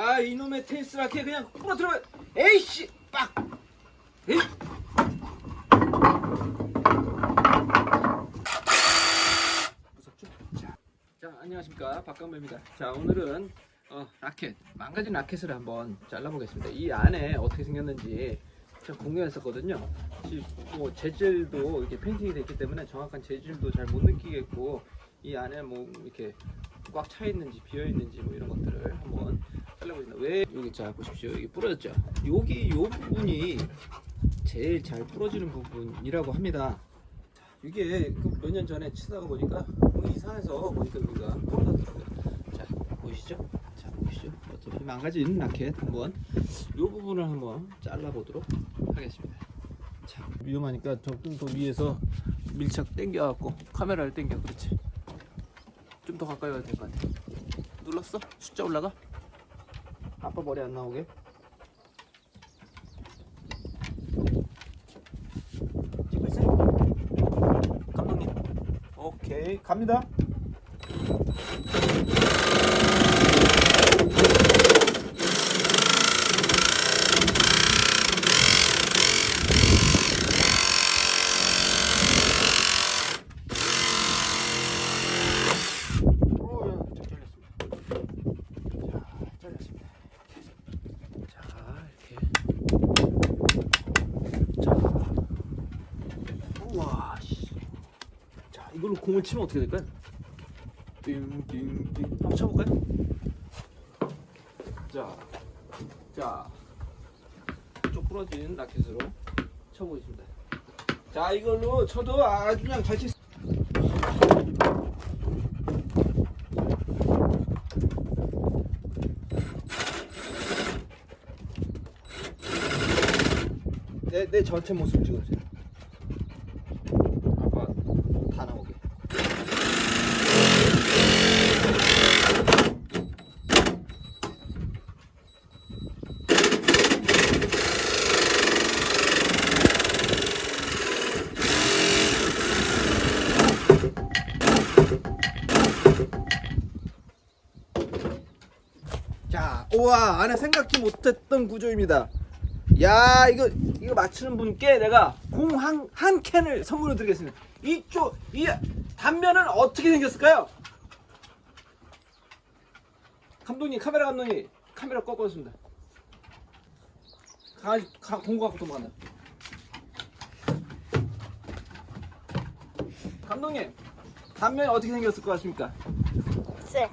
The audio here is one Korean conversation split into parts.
아 이놈의 테니스 라켓 그냥 부러뜨려 에이씨 빡. 에이 무섭죠? 자, 자 안녕하십니까. 박강배입니다. 자 오늘은 어, 라켓 망가진 라켓을 한번 잘라보겠습니다. 이 안에 어떻게 생겼는지 제가 궁금했었거든요. 지금 뭐 재질도 이렇게 페인팅이 있기 때문에 정확한 재질도 잘 못 느끼겠고 이 안에 뭐 이렇게 꽉 차 있는지 비어 있는지 뭐 이런 것들을 한번 잘라보겠습니다. 왜 여기 자 보십시오. 여기 부러졌죠. 여기 요 부분이 제일 잘 부러지는 부분이라고 합니다. 자, 이게 그몇년 전에 치다가 보니까 뭐 이상해서 보니까 여기가 부러졌더라고요. 자 보이시죠? 자 보시죠. 어차피 망가진 라켓 한번 요 부분을 한번 잘라보도록 하겠습니다. 자 위험하니까 조금 더 위에서 밀착 당겨갖고 카메라를 당겨 그렇지. 좀 더 가까이 가야 될 것 같아. 눌렀어? 숫자 올라가? 아빠 머리 안 나오게. 찍고 있어요? 감독님. 오케이 갑니다. 오야 잘 잘렸습니다. 자 잘렸습니다. 자 이렇게 자 우와 씨. 자 이걸로 공을 치면 어떻게 될까요? 띵띵띵 한번 쳐볼까요? 자 자 쪼그러진 라켓으로 쳐보겠습니다. 자 이걸로 쳐도 아주 그냥 잘 치. 내, 내 전체 모습 찍어주세요. 아빠 다 나오게. 자, 우와, 안에 생각지 못했던 구조입니다. 야 이거 이거 맞추는 분께 내가 공한 한 캔을 선물로 드리겠습니다. 이쪽 이 단면은 어떻게 생겼을까요? 감독님 카메라 감독님 카메라 꺾었습니다. 강아지 가, 공구 갖고 도망간다. 감독님 단면이 어떻게 생겼을 것 같습니까? 쎄.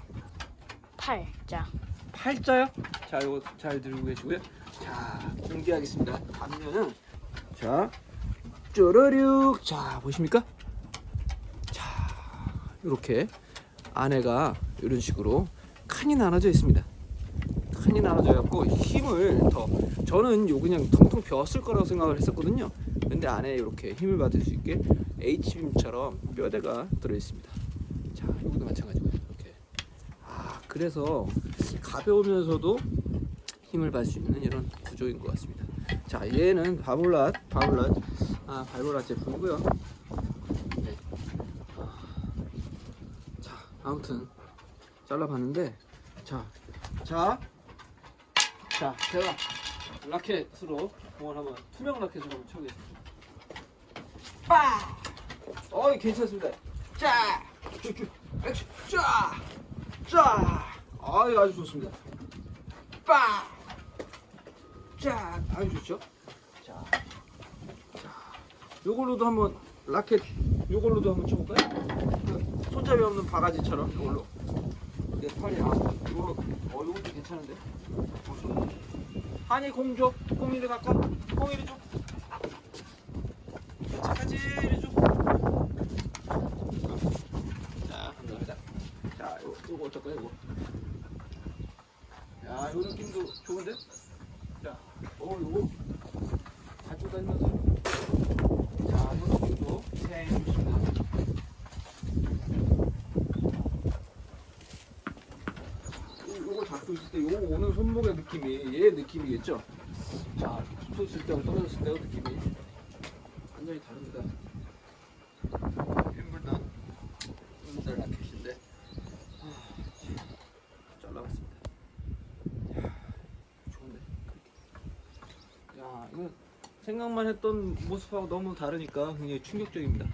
팔자. 팔자요? 자, 이거 잘 들고 계시고요. 자, 공개하겠습니다. 단면은 자, 쪼르륵. 자, 보십니까? 자, 이렇게 안에가 이런 식으로 칸이 나눠져 있습니다. 칸이 나눠져 갖고 힘을 더 저는 요 그냥 텅텅 비었을 거라고 생각을 했었거든요. 근데 안에 이렇게 힘을 받을 수 있게 H빔처럼 뼈대가 들어 있습니다. 자, 여기도 마찬가지고요. 이렇게. 아, 그래서 가벼우면서도 힘을 받을 수 있는 이런 구조인 것 같습니다. 자, 얘는 바볼랏, 바볼랏, 아, 바볼랏 제품이고요. 네. 아, 자, 아무튼 잘라봤는데, 자, 자, 자, 제가 라켓으로 한번 투명 라켓으로 한번 쳐보겠습니다. 빠! 어이 괜찮습니다. 자, 쭉쭉, 자, 자, 아유 아주 좋습니다. 빠! 자, 아주 좋죠? 자, 자, 요걸로도 한번 라켓, 요걸로도 한번 쳐볼까요? 그 손잡이 없는 바가지처럼 요걸로. 내 팔이 아, 요거, 어, 요것도 괜찮은데? 한이 공 줘. 공 이리 갈까? 공 이리 줘. 착하지 이리 줘. 자, 감사합니다. 요거 어떨까요, 이거? 야, 요 느낌도 좋은데? 자, 어, 요거 가지고 다니면서. 자, 요 느낌도 네, 좋습니다. 요- 요거 잡고 있을 때, 요거 오는 손목의 느낌이 얘 느낌이겠죠? 자, 붙었을 때하고 떨어졌을 때의 느낌이 완전히 다릅니다. 아, 잘라봤습니다. 생각만 했던 모습하고 너무 다르니까 굉장히 충격적입니다.